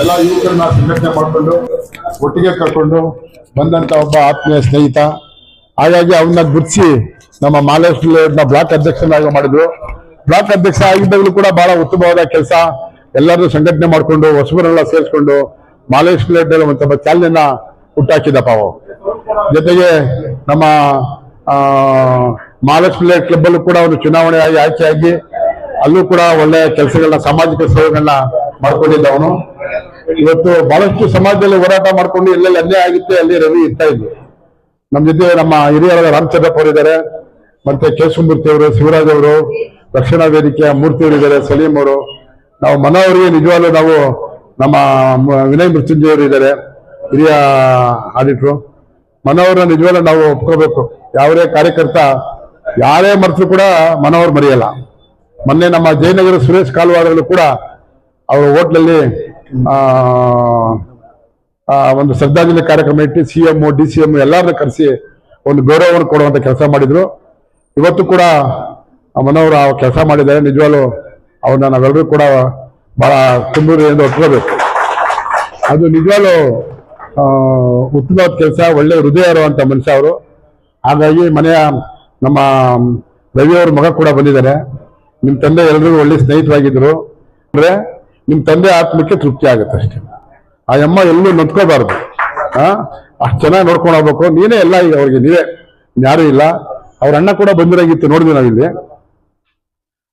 ಎಲ್ಲ ಯುವಕರನ್ನ ಸಂಘಟನೆ ಮಾಡಿಕೊಂಡು, ಒಟ್ಟಿಗೆ ಕರ್ಕೊಂಡು ಬಂದಂತ ಒಬ್ಬ ಆತ್ಮೀಯ ಸ್ನೇಹಿತ. ಹಾಗಾಗಿ ಅವನ್ನ ಗುರ್ತಿಸಿ ನಮ್ಮ ಮಾಲೇಶ್ವರ ಬ್ಲಾಕ್ ಅಧ್ಯಕ್ಷನಾಗಿ ಮಾಡಿದ್ರು. ಬ್ಲಾಕ್ ಅಧ್ಯಕ್ಷ ಆಗಿದ್ದಾಗಲೂ ಕೂಡ ಬಹಳ ಉತ್ತಮವಾದ ಕೆಲಸ ಎಲ್ಲರೂ ಸಂಘಟನೆ ಮಾಡಿಕೊಂಡು ಹೊಸಬರೆಲ್ಲ ಸೇರಿಸ್ಕೊಂಡು ಮಾಲೇಶ್ ಪ್ಲೇಟ್ ಒಂದು ಚಾಲನೆಯನ್ನ ಹುಟ್ಟಾಕಿದಪ್ಪ ಅವು ಜೊತೆಗೆ ನಮ್ಮ ಪ್ಲೇಟ್ ಕ್ಲಬ್ ಅಲ್ಲೂ ಕೂಡ ಒಂದು ಚುನಾವಣೆ ಆಗಿ ಆಯ್ಕೆಯಾಗಿ, ಅಲ್ಲೂ ಕೂಡ ಒಳ್ಳೆಯ ಕೆಲಸಗಳನ್ನ, ಸಾಮಾಜಿಕ ಸೇವೆಗಳನ್ನ ಮಾಡ್ಕೊಂಡಿದ್ದ ಅವನು. ಇವತ್ತು ಬಹಳಷ್ಟು ಸಮಾಜದಲ್ಲಿ ಹೋರಾಟ ಮಾಡ್ಕೊಂಡು ಎಲ್ಲೆಲ್ಲಿ ಅನ್ಯಾಯ ಆಗಿತ್ತೆ ಅಲ್ಲಿ ರವಿ ಇರ್ತಾ ಇದ್ವಿ ನಮ್ಮ ಜೊತೆ ನಮ್ಮ ಹಿರಿಯರಾದ ರಾಮಚಂದ್ರಪ್ಪ ಅವರು ಇದ್ದಾರೆ ಮತ್ತೆ ಕೇಶವಮೂರ್ತಿ ಅವರು, ಶಿವರಾಜ್ ಅವರು, ರಕ್ಷಣಾ ವೇದಿಕೆಯ ಮೂರ್ತಿ ಇದ್ದಾರೆ ಸಲೀಂ ಅವರು. ನಾವು ಮನ ಅವರಿಗೆ ನಿಜವಾಗ್ಲೂ ನಾವು ನಮ್ಮ ವಿನಯ್ ಮೃತ್ಯುಂಜಯ ಅವರು ಇದ್ದಾರೆ, ಹಿರಿಯ ಆಡಿಟ್ರು. ಮನೋವ್ರನ್ನ ನಿಜವಾಗ್ಲೂ ನಾವು ಒಪ್ಕೋಬೇಕು. ಯಾವುದೇ ಕಾರ್ಯಕರ್ತ ಯಾರೇ ಮರೆತು ಕೂಡ ಮನೋವ್ರು ಮರೆಯಲ್ಲ. ಮೊನ್ನೆ ನಮ್ಮ ಜಯನಗರ ಸುರೇಶ್ ಕಾಲ್ವಾಡಲ್ಲೂ ಕೂಡ ಅವರ ಹೋಟ್ಲಲ್ಲಿ ಒಂದು ಶ್ರದ್ಧಾಂಜಲಿ ಕಾರ್ಯಕ್ರಮ ಇಟ್ಟು C M D C M ಎಲ್ಲರನ್ನ ಕರೆಸಿ ಒಂದು ಗೌರವವನ್ನು ಕೊಡುವಂತ ಕೆಲಸ ಮಾಡಿದ್ರು. ಇವತ್ತು ಕೂಡ ಆ ಮನೋಹರ್ ಆ ಕೆಲಸ ಮಾಡಿದ್ದಾರೆ. ನಿಜವಾಗ್ಲು ಅವ್ರನ್ನ ನಾವೆಲ್ಲರೂ ಕೂಡ ಬಹಳ ತುಂಬುವುದರಿಂದ ಒಪ್ಕೋಬೇಕು. ಅದು ನಿಜವಾಗ್ಲು ಉತ್ತಮವಾದ ಕೆಲಸ, ಒಳ್ಳೆ ಹೃದಯ ಇರುವಂತ ಮನುಷ್ಯ ಅವರು. ಹಾಗಾಗಿ ಮನೆಯ ನಮ್ಮ ರವಿಯವ್ರ ಮಗ ಕೂಡ ಬಂದಿದ್ದಾರೆ. ನಿಮ್ಮ ತಂದೆ ಎಲ್ಲರಿಗೂ ಒಳ್ಳೆ ಸ್ನೇಹಿತರಾಗಿದ್ರು. ಅಂದ್ರೆ ನಿಮ್ ತಂದೆ ಆತ್ಮಕ್ಕೆ ತೃಪ್ತಿ ಆಗುತ್ತೆ ಅಷ್ಟೇ ಆ ಅಮ್ಮ ಎಲ್ಲೂ ನೊಂದ್ಕೋಬಾರ್ದು ಆ? ಅಷ್ಟು ಚೆನ್ನಾಗಿ ನೋಡ್ಕೊಂಡು ಹೋಗ್ಬೇಕು. ನೀನೇ ಎಲ್ಲ ಈಗ ಅವ್ರಿಗೆ ನೀವೇ. ಯಾರೂ ಇಲ್ಲ. ಅವ್ರ ಅಣ್ಣ ಕೂಡ ಬಂದಿರಾಗಿತ್ತು ನೋಡಿದ್ವಿ ನಾವಿಲ್ಲಿ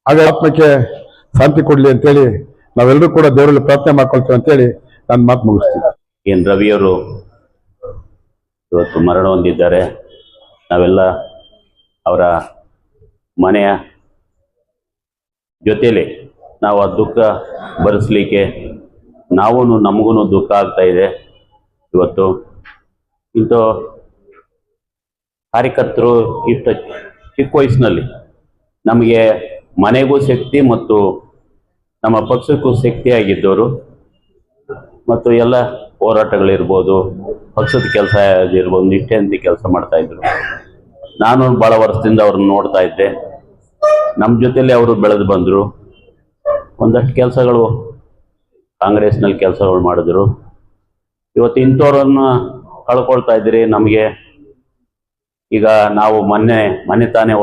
ಹಾಗೆ ಆತ್ಮಕ್ಕೆ ಶಾಂತಿ ಕೊಡ್ಲಿ ಅಂತೇಳಿ ನಾವೆಲ್ಲರೂ ಕೂಡ ದೇವರಲ್ಲಿ ಪ್ರಾರ್ಥನೆ ಮಾಡ್ಕೊಳ್ತೀವಿ ಅಂತೇಳಿ ನಾನು ಮಾತು ಮುಗಿಸ್ತೀನಿ. ಎನ್ ರವಿಯವರು ಇವತ್ತು ಮರಣ ಹೊಂದಿದ್ದಾರೆ. ನಾವೆಲ್ಲ ಅವರ ಮನೆಯ ಜೊತೆಲಿ ನಾವು ಆ ದುಃಖ ಭರಿಸ್ಲಿಕ್ಕೆ ನಾವೂ ನಮಗೂ ದುಃಖ ಆಗ್ತಾ ಇದೆ ಇವತ್ತು. ಇಂಥ ಕಾರ್ಯಕರ್ತರು ಇಷ್ಟ ಚಿಕ್ಕ ವಯಸ್ಸಿನಲ್ಲಿ ನಮಗೆ ಮನೆಗೂ ಶಕ್ತಿ ಮತ್ತು ನಮ್ಮ ಪಕ್ಷಕ್ಕೂ ಶಕ್ತಿಯಾಗಿದ್ದವರು ಮತ್ತು ಎಲ್ಲ ಹೋರಾಟಗಳಿರ್ಬೋದು, ಪಕ್ಷದ ಕೆಲಸ ಇರ್ಬೋದು ನಿಷ್ಠೆಯಂತೆ ಕೆಲಸ ಮಾಡ್ತಾ ಇದ್ರು. ನಾನು ಭಾಳ ವರ್ಷದಿಂದ ಅವ್ರನ್ನ ನೋಡ್ತಾ ಇದ್ದೆ. ನಮ್ಮ ಜೊತೆಯಲ್ಲಿ ಅವರು ಬೆಳೆದು ಬಂದರು. ಒಂದಷ್ಟು ಕೆಲಸಗಳು ಕಾಂಗ್ರೆಸ್ನಲ್ಲಿ ಕೆಲಸಗಳು ಮಾಡಿದ್ರು. ಇವತ್ತು ಇಂಥವ್ರನ್ನ ಕಳ್ಕೊಳ್ತಾ ಇದ್ದೀರಿ, ನಮಗೆ ಈಗ ನಾವು ಮೊನ್ನೆ ಮೊನ್ನೆ ತಾನೇ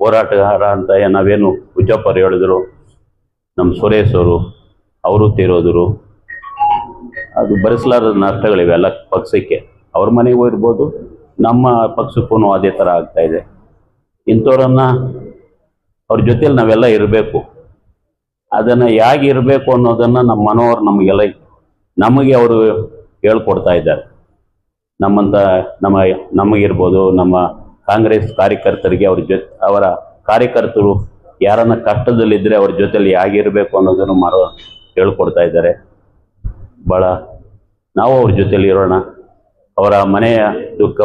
ಹೋರಾಟಗಾರ ಅಂತ ನಾವೇನು ಉಜ್ಜಪ್ಪರು ಹೇಳಿದ್ರು ನಮ್ಮ ಸುರೇಶ್ ಅವರು ಅವರು ತೀರೋದ್ರು. ಅದು ಭರಿಸಲಾರದ ನಷ್ಟಗಳಿವೆ ಎಲ್ಲ ಪಕ್ಷಕ್ಕೆ. ಅವ್ರ ಮನೆಗೂ ಇರ್ಬೋದು, ನಮ್ಮ ಪಕ್ಷಕ್ಕೂ ಅದೇ ಥರ ಆಗ್ತಾಯಿದೆ ಇಂಥವ್ರನ್ನ ಅವ್ರ ಜೊತೇಲಿ ನಾವೆಲ್ಲ ಇರಬೇಕು. ಅದನ್ನು ಹೇಗೆ ಇರಬೇಕು ಅನ್ನೋದನ್ನು ನಮ್ಮ ಮನೋರು ನಮಗೆಲ್ಲ ನಮಗೆ ಅವರು ಹೇಳ್ಕೊಡ್ತಾ ಇದ್ದಾರೆ. ನಮ್ಮಂಥ ನಮ್ಮ, ನಮಗಿರ್ಬೋದು, ನಮ್ಮ ಕಾಂಗ್ರೆಸ್ ಕಾರ್ಯಕರ್ತರಿಗೆ ಅವ್ರ ಜೊತೆ ಅವರ ಕಾರ್ಯಕರ್ತರು ಯಾರನ್ನ ಕಷ್ಟದಲ್ಲಿದ್ದರೆ ಅವ್ರ ಜೊತೆಲಿ ಹೇಗಿರಬೇಕು ಅನ್ನೋದನ್ನು ಮರೋ ಹೇಳ್ಕೊಡ್ತಾ ಇದ್ದಾರೆ. ಭಾಳ ನಾವು ಅವ್ರ ಜೊತೆಲಿ ಇರೋಣ. ಅವರ ಮನೆಯ ದುಃಖ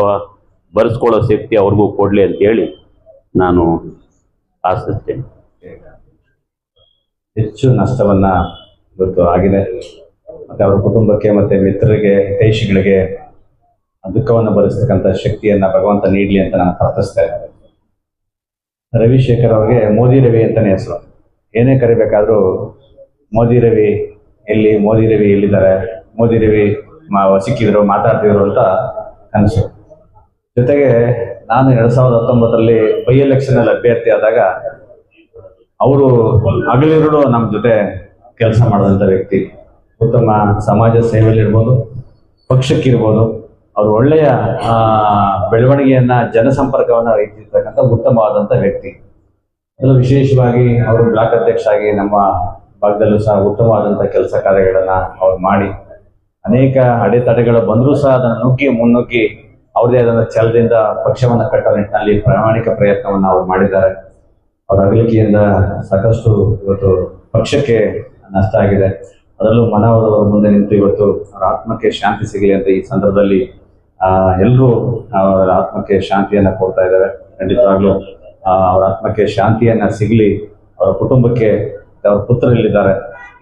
ಬರೆಸ್ಕೊಳ್ಳೋ ಶಕ್ತಿ ಅವ್ರಿಗೂ ಕೊಡಲಿ ಅಂತೇಳಿ ನಾನು ಆಶಿಸ್ತೇನೆ. ಹೆಚ್ಚು ನಷ್ಟವನ್ನ ಇವತ್ತು ಆಗಿದೆ. ಮತ್ತೆ ಅವರ ಕುಟುಂಬಕ್ಕೆ, ಮತ್ತೆ ಮಿತ್ರರಿಗೆ, ಹಿತೈಷಿಗಳಿಗೆ ದುಃಖವನ್ನು ಭರಿಸ್ತಕ್ಕಂಥ ಶಕ್ತಿಯನ್ನ ಭಗವಂತ ನೀಡಲಿ ಅಂತ ನಾನು ಪ್ರಾರ್ಥಿಸ್ತೇನೆ ರವಿಶೇಖರ್ ಅವರಿಗೆ ಮೋದಿ ರವಿ ಅಂತಾನೆ ಹೆಸರು. ಏನೇ ಕರಿಬೇಕಾದ್ರೂ ಮೋದಿ ರವಿ ಎಲ್ಲಿ, ಮೋದಿ ರವಿ ಎಲ್ಲಿದ್ದಾರೆ, ಮೋದಿ ರವಿ ಸಿಕ್ಕಿದ್ರು, ಮಾತಾಡ್ತಿದ್ರು ಅಂತ ಕನಸು. ಜೊತೆಗೆ ನಾನು ಎರಡ್ ಸಾವಿರದ ಹತ್ತೊಂಬತ್ತರಲ್ಲಿ ಬೈ ಎಲೆಕ್ಷನ್ ಅಲ್ಲಿ ಅಭ್ಯರ್ಥಿ ಆದಾಗ ಅವರು ಹಗಲಿರುಳು ನಮ್ಮ ಜೊತೆ ಕೆಲಸ ಮಾಡಿದಂಥ ವ್ಯಕ್ತಿ. ಉತ್ತಮ ಸಮಾಜ ಸೇವೆಯಲ್ಲಿರ್ಬೋದು ಪಕ್ಷಕ್ಕಿರ್ಬೋದು, ಅವರು ಒಳ್ಳೆಯ ಬೆಳವಣಿಗೆಯನ್ನ, ಜನಸಂಪರ್ಕವನ್ನ ಇಟ್ಟಿರ್ತಕ್ಕಂಥ ಉತ್ತಮವಾದಂಥ ವ್ಯಕ್ತಿ. ಅದರಲ್ಲೂ ವಿಶೇಷವಾಗಿ ಅವರು ಬ್ಲಾಕ್ ಅಧ್ಯಕ್ಷ ಆಗಿ ನಮ್ಮ ಭಾಗದಲ್ಲೂ ಸಹ ಉತ್ತಮವಾದಂಥ ಕೆಲಸ ಕಾರ್ಯಗಳನ್ನ ಅವ್ರು ಮಾಡಿ, ಅನೇಕ ಅಡೆತಡೆಗಳು ಬಂದರೂ ಸಹ ಅದನ್ನು ನುಗ್ಗಿ ಮುನ್ನುಗ್ಗಿ ಅವ್ರದೇ ಆದಂಥ ಛಲದಿಂದ ಪಕ್ಷವನ್ನ ಕಟ್ಟುವ ನಿಟ್ಟಿನಲ್ಲಿ ಪ್ರಾಮಾಣಿಕ ಪ್ರಯತ್ನವನ್ನ ಅವ್ರು ಮಾಡಿದ್ದಾರೆ. ಅವರ ಅಗಲಿಕೆಯಿಂದ ಸಾಕಷ್ಟು ಇವತ್ತು ಪಕ್ಷಕ್ಕೆ ನಷ್ಟ ಆಗಿದೆ. ಅದರಲ್ಲೂ ಮನವರವರ ಮುಂದೆ ನಿಂತು ಇವತ್ತು ಅವರ ಆತ್ಮಕ್ಕೆ ಶಾಂತಿ ಸಿಗಲಿ ಅಂತ ಈ ಸಂದರ್ಭದಲ್ಲಿ ಎಲ್ಲರೂ ಅವರ ಆತ್ಮಕ್ಕೆ ಶಾಂತಿಯನ್ನ ಕೊಡ್ತಾ ಇದ್ದಾರೆ ಖಂಡಿತವಾಗ್ಲೂ ಅವರ ಆತ್ಮಕ್ಕೆ ಶಾಂತಿಯನ್ನ ಸಿಗಲಿ, ಅವರ ಕುಟುಂಬಕ್ಕೆ ಅವರ ಪುತ್ರರಲ್ಲಿದ್ದಾರೆ.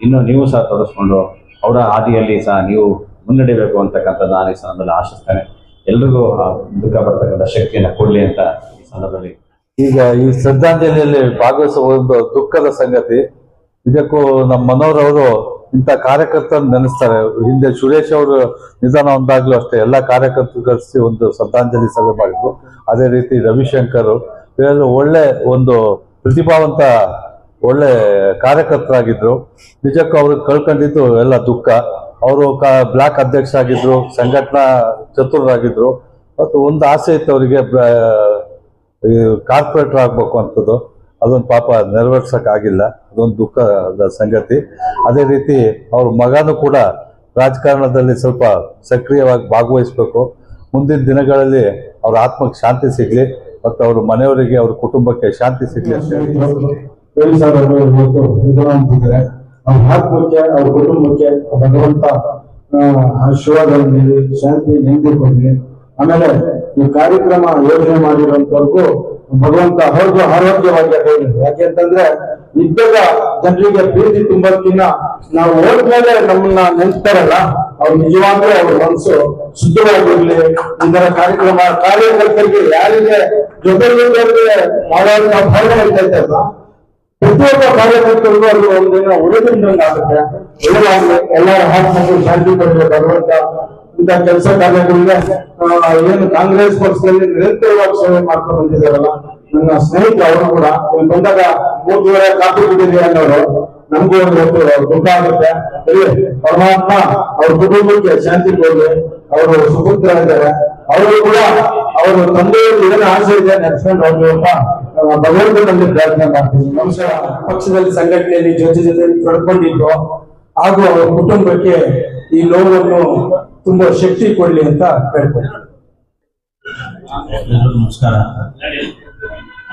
ಇನ್ನು ನೀವು ಸಹ ತೋರಿಸ್ಕೊಂಡು ಅವರ ಹಾದಿಯಲ್ಲಿ ಸಹ ನೀವು ಮುನ್ನಡೆಯಬೇಕು ಅಂತಕ್ಕಂಥ ನಾನು ಈ ಸಂದರ್ಭದಲ್ಲಿ ಆಶಿಸ್ತೇನೆ. ಎಲ್ರಿಗೂ ಆ, ದುಃಖ ಬರ್ತಕ್ಕಂಥ ಶಕ್ತಿಯನ್ನ ಕೊಡ್ಲಿ ಅಂತ ಈ ಸಂದರ್ಭದಲ್ಲಿ ಈಗ ಈ ಶ್ರದ್ಧಾಂಜಲಿಯಲ್ಲಿ ಭಾಗವಹಿಸುವ ಒಂದು ದುಃಖದ ಸಂಗತಿ, ಇದಕ್ಕೂ ನಮ್ಮ ಮನೋರವರು ಇಂಥ ಕಾರ್ಯಕರ್ತರನ್ನು ನೆನೆಸ್ತಾರೆ. ಹಿಂದೆ ಸುರೇಶ್ ಅವರು ನಿಧನ ಒಂದಾಗ್ಲೂ ಅಷ್ಟೇ ಎಲ್ಲ ಕಾರ್ಯಕರ್ತರು ಕರೆಸಿ ಒಂದು ಶ್ರದ್ಧಾಂಜಲಿ ಸಭೆ ಮಾಡಿದ್ರು. ಅದೇ ರೀತಿ ರವಿಶಂಕರ್ ಇವರೆಲ್ಲ ಒಳ್ಳೆ ಒಂದು ಪ್ರತಿಭಾವಂತ ಒಳ್ಳೆ ಕಾರ್ಯಕರ್ತರಾಗಿದ್ರು. ನಿಜಕ್ಕೂ ಅವರು ಕಳ್ಕೊಂಡಿದ್ದು ಎಲ್ಲ ದುಃಖ. ಅವರು ಕ ಬ್ಲಾಕ್ ಅಧ್ಯಕ್ಷ ಆಗಿದ್ರು ಸಂಘಟನಾ ಚತುರರಾಗಿದ್ರು. ಮತ್ತು ಒಂದು ಆಸೆ ಇತ್ತು ಅವರಿಗೆ ಕಾರ್ಪೊರೇಟರ್ ಆಗ್ಬೇಕು ಅಂತದ್ದು ಅದೊಂದು ಪಾಪ ನೆರವೇರ್ಸಕ್ ಆಗಿಲ್ಲ ಅದೊಂದು ದುಃಖದ ಸಂಗತಿ. ಅದೇ ರೀತಿ ಅವ್ರ ಮಗನೂ ಕೂಡ ರಾಜಕಾರಣದಲ್ಲಿ ಸ್ವಲ್ಪ ಸಕ್ರಿಯವಾಗಿ ಭಾಗವಹಿಸ್ಬೇಕು. ಮುಂದಿನ ದಿನಗಳಲ್ಲಿ ಅವ್ರ ಆತ್ಮಕ್ಕೆ ಶಾಂತಿ ಸಿಗ್ಲಿ ಮತ್ತು ಅವ್ರ ಮನೆಯವರಿಗೆ ಅವ್ರ ಕುಟುಂಬಕ್ಕೆ ಶಾಂತಿ ಸಿಗ್ಲಿ ಅಂತ ಹೇಳಿ. ರವಿ ಸರ್ ಅವರು ಇವತ್ತು ನಿಧನ ಹೊಂದಿದ್ದಾರೆ ಅವ್ರ ಆತ್ಮಕ್ಕೆ ಅವ್ರ ಕುಟುಂಬಕ್ಕೆ ಭಗವಂತ ಆ, ಶಿವದಲ್ಲಿ ನೀಡಿ ಶಾಂತಿ ನೆಮ್ಮದಿ ಆಮೇಲೆ ಈ ಕಾರ್ಯಕ್ರಮ ಯೋಜನೆ ಮಾಡಿರೋಂಥವ್ರಿಗೂ ಭಗವಂತ ಅವ್ರಿಗೂ ಆರೋಗ್ಯವಾಗಿ ಹೇಳಿ. ಯಾಕೆಂತಂದ್ರೆ ಇದ್ದಾಗ ಜನರಿಗೆ ಪ್ರೀತಿ ತುಂಬಕ್ಕಿನ್ನ ನಾವು ಹೋದ್ಮೇಲೆ ನಮ್ಮನ್ನ ನೆನ್ಪಾರಲ್ಲ ಅವ್ರು ನಿಜವಾಗ್ಲೂ ಅವ್ರ ಮನಸ್ಸು ಶುದ್ಧವಾಗಿರ್ಲಿ. ಇದರ ಕಾರ್ಯಕ್ರಮ ಕಾರ್ಯಕರ್ತರಿಗೆ ಯಾರಿಗೆ ಜೊತೆಗೆ ಮಾಡುವಂತ ಭಾವನೆ ಇರ್ತೈತಲ್ಲ ಪ್ರತಿಯೊಬ್ಬ ಕಾರ್ಯಕರ್ತರಿಗೂ ಅದು ಒಂದಿನ ಉಳಿದಿಂದಾಗುತ್ತೆ ಆಗುತ್ತೆ ಎಲ್ಲರ ಹಾಕಿ ಶಾಂತಿ ಕೊಡಲಿ ಭಗವಂತ ಇಂಥ ಕೆಲಸ ಕಾರ್ಯಗಳಿಗೆ ಏನು ಕಾಂಗ್ರೆಸ್ ಪಕ್ಷದಲ್ಲಿ ನಿರಂತರವಾಗಿ ಸೇವೆ ಮಾಡ್ಕೊಂಡು ಬಂದಿದ್ದಾರಲ್ಲ ನನ್ನ ಸ್ನೇಹಿತ ಅವರು ಕೂಡ ಬಂದಾಗ ಮೂರ್ತಿವರೆ ಕಾಪಿ ಕುಡಿಲಿ ಅನ್ನೋರು ನಮಗೂ ಒಂದು ದುಃಖ ಆಗುತ್ತೆ. ಪರಮಾತ್ಮ ಅವ್ರ ಕುಟುಂಬಕ್ಕೆ ಶಾಂತಿ ಕೊಡ್ಲಿ ಅವರು ಸುಪುತ್ರರಿದ್ದಾರೆ ಅವರು ಕೂಡ ಅವರು ತಂದೆಯಲ್ಲಿ ಏನೇ ಆಸೆ ಇದೆ ನೆನೆಸ್ಕೊಂಡು ಆ, ಭಗವಂತನಲ್ಲಿ ಪ್ರಾರ್ಥನೆ ಮಾಡ್ತೀವಿ ನಮಸ್ಕಾರ ಪಕ್ಷದಲ್ಲಿ ಸಂಘಟನೆಯಲ್ಲಿ ಜೊತೆ ಜೊತೆ ತೊಡ್ಕೊಂಡಿದ್ದು ಹಾಗೂ ಅವರ ಕುಟುಂಬಕ್ಕೆ ಈ ನೋವನ್ನು ತುಂಬಾ ಶಕ್ತಿ ಕೊಡಲಿ ಅಂತ ಕೇಳ್ಕೊಳ್ತೀನಿ ನಮಸ್ಕಾರ.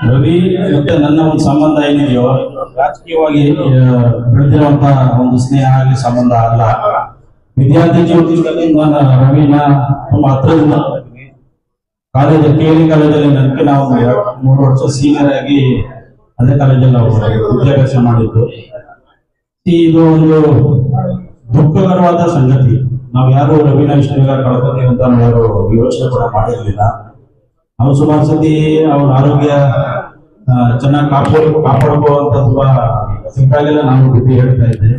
ರವಿ ಮತ್ತೆ ನನ್ನ ಒಂದು ಸಂಬಂಧ ಏನಿದೆಯೋ, ರಾಜಕೀಯವಾಗಿ ಬೆಳೆದಿರುವಂತ ಒಂದು ಸ್ನೇಹ ಆಗಲಿ ಸಂಬಂಧ ಅಲ್ಲ. ವಿದ್ಯಾರ್ಥಿ ಜೀವನದಲ್ಲಿ ನಾನು ರವಿನ ತುಂಬಾ ಹತ್ರದಿಂದ. ಕಾಲೇಜ್, ಕೇಳಿ ಕಾಲೇಜಲ್ಲಿ ನನಗೆ ನಾವು ಮೂರು ವರ್ಷ ಸೀನಿಯರ್ ಆಗಿ ಅದೇ ಕಾಲೇಜಲ್ಲಿ ನಾವು ವಿದ್ಯಾಭ್ಯಾಸ ಮಾಡಿದ್ದು. ಇದು ಒಂದು ದುಃಖಕರವಾದ ಸಂಗತಿ. ನಾವು ಯಾರು ರವೀನಾ ಇಷ್ಟು ಬೇಗ ಕಳ್ಕೊತೀವಿ ಅಂತ ನಾವು ಯೋಚನೆ ಕೂಡ ಮಾಡಿರ್ಲಿಲ್ಲ. ನಾವು ಸುಮಾರು ಸತಿ ಅವ್ರ ಆರೋಗ್ಯ ಚೆನ್ನಾಗಿ ಕಾಪಾಡ್ ಕಾಪಾಡ್ಕೋ ಅಂತ ತುಂಬಾ ಸಿಕ್ಕಾಗೆಲ್ಲ ನಾನು ಬುದ್ಧಿ ಹೇಳ್ತಾ ಇದ್ದೆ.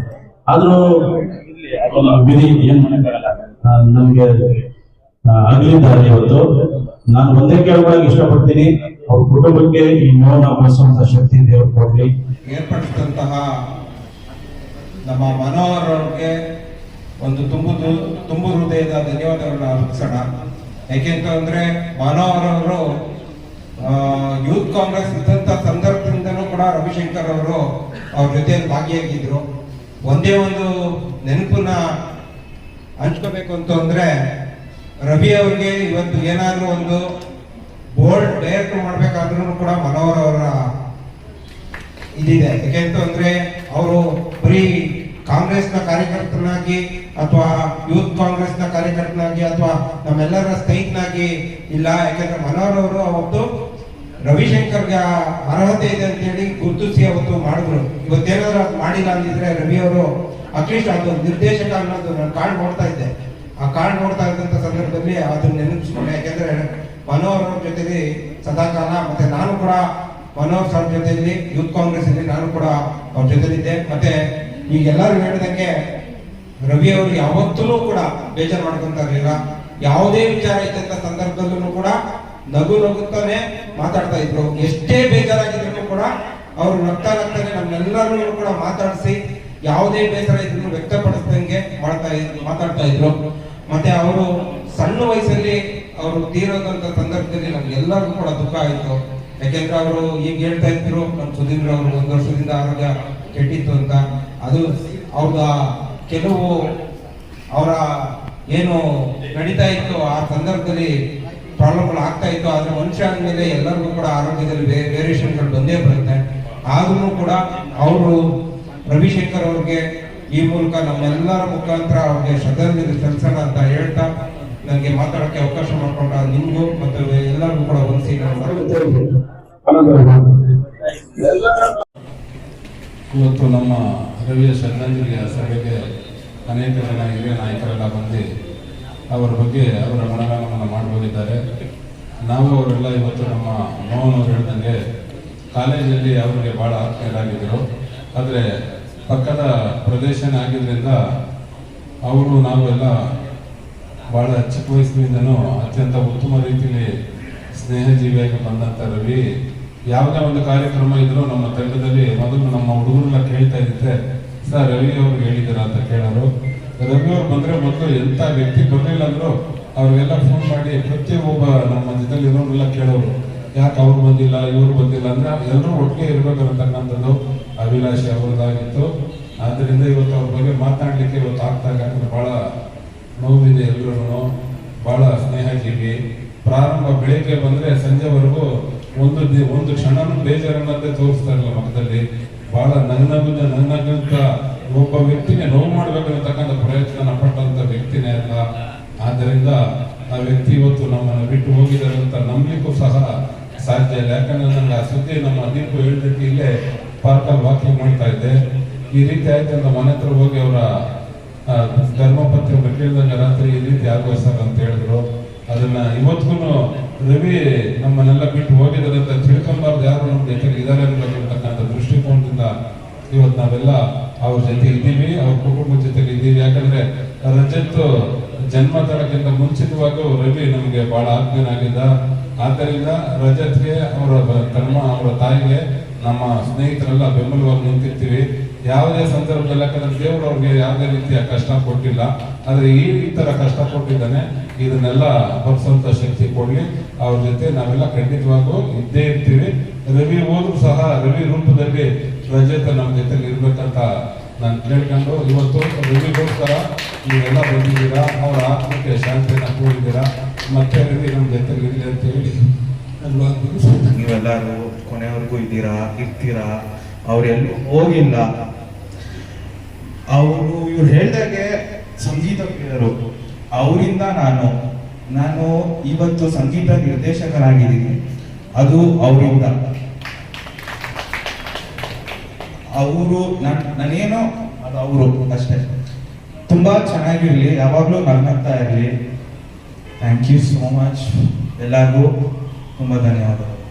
ಆದ್ರೂ, ವಿಧಿ ಏನ್ ನಮ್ಗೆ ಅಗಲಿದ್ದಾರೆ ಇವತ್ತು. ನಾನು ಒಂದೇ ಕೇಳ್ಕೊಳಕ್ ಇಷ್ಟಪಡ್ತೀನಿ. ಅವ್ರ ಕುಟುಂಬಕ್ಕೆ ಈ ನೋವನ್ನ ಬಳಸುವಂತ ಶಕ್ತಿ ದೇವ್ರು ಕೊಡ್ಲಿ. ಏರ್ಪಡಿಸಿದಂತಹ ನಮ್ಮ ಮನೋಹರ್ ಅವ್ರಿಗೆ ಒಂದು ತುಂಬು ತುಂಬು ಹೃದಯದ ಧನ್ಯವಾದಗಳನ್ನ ಅರ್ಪಿಸೋಣ. ಯಾಕೆಂತಂದ್ರೆ ಮನೋಹರ್ ಅವರು ಯೂತ್ ಕಾಂಗ್ರೆಸ್ ಇದ್ದಂತ ಸಂದರ್ಭದಿಂದನೂ ಕೂಡ ರವಿಶಂಕರ್ ಅವರು ಅವ್ರ ಜೊತೆಯಲ್ಲಿ ಭಾಗಿಯಾಗಿದ್ರು. ಒಂದೇ ಒಂದು ನೆನಪನ್ನ ಹಂಚ್ಕೋಬೇಕು ಅಂತಂದ್ರೆ ರವಿ ಅವ್ರಿಗೆ ಇವತ್ತು ಏನಾದರೂ ಒಂದು ಬೋರ್ಡ್ ಡೈರೆಕ್ಟ್ ಮಾಡ್ಬೇಕಾದ್ರೂ ಕೂಡ ಮನೋಹರ್ ಅವರ ಇದಿದೆ. ಯಾಕೆಂತಂದ್ರೆ ಅವರು ಬರೀ ಕಾಂಗ್ರೆಸ್ನ ಕಾರ್ಯಕರ್ತನಾಗಿ ಅಥವಾ ಯೂತ್ ಕಾಂಗ್ರೆಸ್ನ ಕಾರ್ಯಕರ್ತನಾಗಿ ಅಥವಾ ನಮ್ಮೆಲ್ಲರ ಸ್ನೇಹಿತನಾಗಿ, ಇಲ್ಲ, ಯಾಕಂದ್ರೆ ಮನೋಹರ್ ಅವರು ಅವತ್ತು ರವಿಶಂಕರ್ಗೆ ಅರ್ಹತೆ ಇದೆ ಅಂತ ಹೇಳಿ ಗುರುತಿಸಿ ಅವತ್ತು ಮಾಡಿದ್ರು. ಇವತ್ತೇನಾದ್ರೂ ಅದು ಮಾಡಿಲ್ಲ ಅಂದಿದ್ರೆ ರವಿ ಅವರು ಅಟ್ಲೀಸ್ಟ್ ಅದು ನಿರ್ದೇಶಕ ಅನ್ನೋದು ನಾನು ಕಾರ್ಡ್ ನೋಡ್ತಾ ಇದ್ದೆ. ಆ ಕಾರ್ಡ್ ನೋಡ್ತಾ ಇದ್ದಂತ ಸಂದರ್ಭದಲ್ಲಿ ಅದನ್ನ ನೆನಪಿಸ್ಕೊಂಡೆ. ಯಾಕೆಂದ್ರೆ ಮನೋಹರ್ ಅವ್ರ ಜೊತೆಲಿ ಸದಾಕಾಲ, ಮತ್ತೆ ನಾನು ಕೂಡ ಮನೋಹರ್ ಸರ್ ಜೊತೆಯಲ್ಲಿ ಯೂತ್ ಕಾಂಗ್ರೆಸ್ ಅಲ್ಲಿ ನಾನು ಕೂಡ ಅವ್ರ ಜೊತೆಲಿದ್ದೆ. ಮತ್ತೆ ಈಗ ಎಲ್ಲರೂ ಹೇಳಿದಂಗೆ ರವಿ ಅವರು ಯಾವತ್ತೂ ಕೂಡ ಬೇಜಾರು ಮಾಡ್ಕೊಂತ ಇರಲಿಲ್ಲ ಯಾವುದೇ ವಿಚಾರ ಇದ್ದಂತ ಸಂದರ್ಭದಲ್ಲೂ ಕೂಡ ನಗು ನಗುತ್ತಾನೆ ಮಾತಾಡ್ತಾ ಇದ್ರು. ಎಷ್ಟೇ ಬೇಜಾರಾಗಿದ್ರು ಕೂಡ ಅವರು ನಗ್ತಾ ನಗ್ತಾನೆ ನಮ್ಮೆಲ್ಲರೂ ಕೂಡ ಮಾತಾಡಿಸಿ ಯಾವುದೇ ಬೇಸರ ಇದ್ರು ವ್ಯಕ್ತಪಡಿಸ್ದಂಗೆ ಮಾಡ್ತಾ ಇದ್ರು ಮಾತಾಡ್ತಾ ಇದ್ರು. ಮತ್ತೆ ಅವರು ಸಣ್ಣ ವಯಸ್ಸಲ್ಲಿ ಅವರು ತೀರೋದಂತ ಸಂದರ್ಭದಲ್ಲಿ ನಮ್ಗೆಲ್ಲರಿಗೂ ಕೂಡ ದುಃಖ ಆಯ್ತು. ಯಾಕೆಂದ್ರೆ ಅವರು ಈಗ ಹೇಳ್ತಾ ಇದ್ರು ನಮ್ಮ ಸುಧೀಂದ್ರ ಅವರು ಒಂದು ವರ್ಷದಿಂದ ಆರೋಗ್ಯ ಕೆಟ್ಟಿತ್ತು ಅಂತ. ಅದು ಅವ್ರದ ಕೆಲವು ಅವರ ಏನು ನಡೀತಾ ಇತ್ತು ಆ ಸಂದರ್ಭದಲ್ಲಿ ಪ್ರಾಬ್ಲಮ್ಗಳು ಆಗ್ತಾ ಇತ್ತು, ಆದ್ರೆ ಮನುಷ್ಯ ಆದ್ಮೇಲೆ ಎಲ್ಲರಿಗೂ ಕೂಡ ಆರೋಗ್ಯದಲ್ಲಿ ವೇರಿಯೇಷನ್ಗಳು ಬಂದೇ ಬರುತ್ತೆ. ಆದ್ರೂ ಕೂಡ ಅವರು ರವಿಶಂಕರ್ ಅವ್ರಿಗೆ ಈ ಮೂಲಕ ನಮ್ಮೆಲ್ಲರ ಮುಖಾಂತರ ಅವ್ರಿಗೆ ಶ್ರದ್ಧಾಂಜಲಿ ಸಲ್ಲಿಸೋಣ ಅಂತ ಹೇಳ್ತಾ ನನಗೆ ಮಾತಾಡಕ್ಕೆ ಅವಕಾಶ ಮಾಡಿಕೊಂಡ ನಿಮಗೂ ಮತ್ತು ಎಲ್ಲರಿಗೂ ಕೂಡ ಒಂದ್ಸಿ ಇವತ್ತು ನಮ್ಮ ರವಿಯ ಶ್ರದ್ಧಾಂಜಲಿಯ ಸಭೆಗೆ ಅನೇಕ ಜನ ಹಿರಿಯ ನಾಯಕರೆಲ್ಲ ಬಂದು ಅವರ ಬಗ್ಗೆ ಅವರ ಮನಗಾನವನ್ನು ಮಾಡಿಕೊಂಡಿದ್ದಾರೆ ನಾವು ಅವರೆಲ್ಲ ಇವತ್ತು ನಮ್ಮ ಮೋಹನ್ ಅವರು ಹೇಳ್ದಂಗೆ ಕಾಲೇಜಲ್ಲಿ ಅವರಿಗೆ ಭಾಳ ಆತ್ಮೀಯರಾಗಿದ್ದರು ಆದರೆ ಪಕ್ಕದ ಪ್ರದೇಶನೇ ಆಗಿದ್ದರಿಂದ ಅವರು ನಾವು ಎಲ್ಲ ಭಾಳ ಚಿಕ್ಕ ವಯಸ್ಸಿನಿಂದನೂ ಅತ್ಯಂತ ಉತ್ತಮ ರೀತಿಯಲ್ಲಿ ಸ್ನೇಹಜೀವಿಯಾಗಿ ಬಂದಂಥ ರವಿ. ಯಾವುದೇ ಒಂದು ಕಾರ್ಯಕ್ರಮ ಇದ್ದರೂ ನಮ್ಮ ತಂಡದಲ್ಲಿ ಮೊದಲು ನಮ್ಮ ಹುಡುಗರೆಲ್ಲ ಕೇಳ್ತಾ ಇದ್ದಿದ್ರೆ ಸರ್ ರವಿ ಅವರು ಹೇಳಿದ್ದೀರ ಅಂತ ಕೇಳೋರು. ರವಿ ಅವ್ರು ಬಂದರೆ ಮೊದಲು ಎಂಥ ವ್ಯಕ್ತಿ ಬರಲಿಲ್ಲ ಅಂದರೂ ಅವ್ರಿಗೆಲ್ಲ ಫೋನ್ ಮಾಡಿ ಪ್ರತಿಯೊಬ್ಬ ನಮ್ಮ ಮಧ್ಯದಲ್ಲಿ ಇರೋರೆಲ್ಲ ಕೇಳೋರು. ಯಾಕೆ ಅವ್ರು ಬಂದಿಲ್ಲ, ಇವ್ರು ಬಂದಿಲ್ಲ? ಅಂದರೆ ಎಲ್ಲರೂ ಒಟ್ಟಿಗೆ ಇರ್ಬೇಕನ್ನತಕ್ಕಂಥದ್ದು ಅಭಿಲಾಷೆ ಅವ್ರದ್ದಾಗಿತ್ತು. ಆದ್ದರಿಂದ ಇವತ್ತು ಅವ್ರ ಬಗ್ಗೆ ಮಾತಾಡಲಿಕ್ಕೆ ಇವತ್ತು ಆಗ್ತಾ ಯಾಕಂದ್ರೆ ಬಹಳ ನೋವಿದೆ ಎಲ್ಲರೂ ಸ್ನೇಹ ಜೀವಿ ಪ್ರಾರಂಭ ಬೆಳಿಗ್ಗೆ ಬಂದರೆ ಸಂಜೆವರೆಗೂ ಒಂದು ಒಂದು ಕ್ಷಣನೂ ಬೇಜಾರನ್ನಂತೆ ತೋರಿಸ್ತಾರಲ್ಲ ಮಕ್ಕದಲ್ಲಿ ಬಹಳ ನಗ್ನಗುಂದ ನಗ್ನಗುಂತ ಒಬ್ಬ ವ್ಯಕ್ತಿಗೆ ನೋವು ಮಾಡಬೇಕಂತಕ್ಕಂಥ ಪ್ರಯತ್ನ ಪಟ್ಟಂತ ವ್ಯಕ್ತಿನೇ ಅಲ್ಲ. ಆದ್ದರಿಂದ ಆ ವ್ಯಕ್ತಿ ಇವತ್ತು ನಮ್ಮನ್ನು ಬಿಟ್ಟು ಹೋಗಿದ್ದಾರೆ ಅಂತ ನಂಬಲಿಕ್ಕೂ ಸಹ ಸಾಧ್ಯ ಇಲ್ಲ. ಯಾಕಂದ್ರೆ ನನಗೆ ಆ ಸುದ್ದಿ ನಮ್ಮ ದೀಪು ಹೇಳಿದಕ್ಕೆ ಇಲ್ಲೇ ಪಾರ್ಕಲ್ಲಿ ವಾಕಿಂಗ್ ಮಾಡ್ತಾ ಇದ್ದೆ. ಈ ರೀತಿ ಆಯ್ತು ಅಂತ ಮನೆ ಹತ್ರ ಹೋಗಿ ಅವರ ಧರ್ಮಪತ್ನಿ ಕೇಳಿದಂಗೆ ರಾತ್ರಿ ಈ ರೀತಿ ಆಗುವ ಸರ್ ಅಂತ ಹೇಳಿದ್ರು. ಅದನ್ನ ಇವತ್ತಿಗೂ ರವಿ ನಮ್ಮನ್ನೆಲ್ಲ ಬಿಟ್ಟು ಹೋಗಿದ್ದಾರೆ ಅಂತ ತಿಳ್ಕೊಂಬಾರ್ದು ಯಾರು ನಮ್ಮ ಜೊತೆಗೆ ಇದ್ದಾರೆ ಅನ್ನತಕ್ಕಂಥ ದೃಷ್ಟಿಕೋನದಿಂದ ಇವತ್ತು ನಾವೆಲ್ಲ ಅವ್ರ ಜೊತೆ ಇದ್ದೀವಿ, ಅವ್ರ ಕುಟುಂಬದ ಜೊತೆಗೆ ಇದ್ದೀವಿ. ಯಾಕಂದ್ರೆ ರಜತ್ ಜನ್ಮ ತಡಕ್ಕಿಂತ ಮುಂಚಿತವಾಗೂ ರವಿ ನಮಗೆ ಬಹಳ ಆತ್ಮೀಯನಾಗಿದ್ದ. ಆದ್ದರಿಂದ ರಜತ್ಗೆ ಅವರ ತಮ್ಮ ಅವರ ತಾಯಿಗೆ ನಮ್ಮ ಸ್ನೇಹಿತರೆಲ್ಲ ಬೆಂಬಲವಾಗಿ ನಿಂತಿರ್ತೀವಿ. ಯಾವುದೇ ಸಂದರ್ಭದಲ್ಲಿ ಯಾಕಂದ್ರೆ ದೇವರು ಅವ್ರಿಗೆ ಯಾವುದೇ ರೀತಿಯ ಕಷ್ಟ ಕೊಟ್ಟಿಲ್ಲ. ಆದರೆ ಈ ತರ ಕಷ್ಟ ಕೊಟ್ಟಿದ್ದಾನೆ, ಇದನ್ನೆಲ್ಲ ಭರಿಸುವಂಥ ಶಕ್ತಿ ಕೊಡ್ಲಿ. ಅವ್ರ ಜೊತೆ ನಾವೆಲ್ಲ ಖಂಡಿತವಾಗೂ ಇದ್ದೇ ಇರ್ತೀವಿ. ರವಿ ಹೋದ್ರು ಸಹ, ರವಿ ರೂಪದಲ್ಲಿ ರಜತ ನಮ್ಮ ಜೊತೆಲಿ ಇರ್ಬೇಕಂತ ನಾನು ಕೇಳ್ಕೊಂಡು, ಇವತ್ತು ರವಿಗೋಸ್ಕರ ನೀವೆಲ್ಲ ಬಂದಿದ್ದೀರಾ? ಅವರ ಆತ್ಮಕ್ಕೆ ಶಾಂತಿಯನ್ನು ಕೂಡಿದ್ದೀರಾ ಮತ್ತೆ ರವಿ ನಮ್ಮ ಜೊತೆಲಿ ಇರಲಿ ಅಂತ ಹೇಳಿ. ನೀವೆಲ್ಲರೂ ಕೊನೆಯವರೆಗೂ ಇದ್ದೀರಾ, ಇರ್ತೀರಾ? ಅವರೆಲ್ಲೂ ಹೋಗಿಲ್ಲ. ಅವರು ಇವ್ರು ಹೇಳ್ದಾಗೆ ಸಂಗೀತ ಪ್ರಿಯರು. ಅವರಿಂದ ನಾನು ನಾನು ಇವತ್ತು ಸಂಗೀತ ನಿರ್ದೇಶಕರಾಗಿದ್ದೀನಿ. ಅದು ಅವರಿಂದ. ಅವರು ನಾನೇನೋ, ಅದು ಅವರು ಅಷ್ಟೇ. ತುಂಬಾ ಚೆನ್ನಾಗಿರ್ಲಿ, ಯಾವಾಗಲೂ ನಗ್ನಾಗ್ತಾ ಇರಲಿ. ಥ್ಯಾಂಕ್ ಯು ಸೋ ಮಚ್ ಎಲ್ಲರಿಗೂ ತುಂಬ ಧನ್ಯವಾದಗಳು.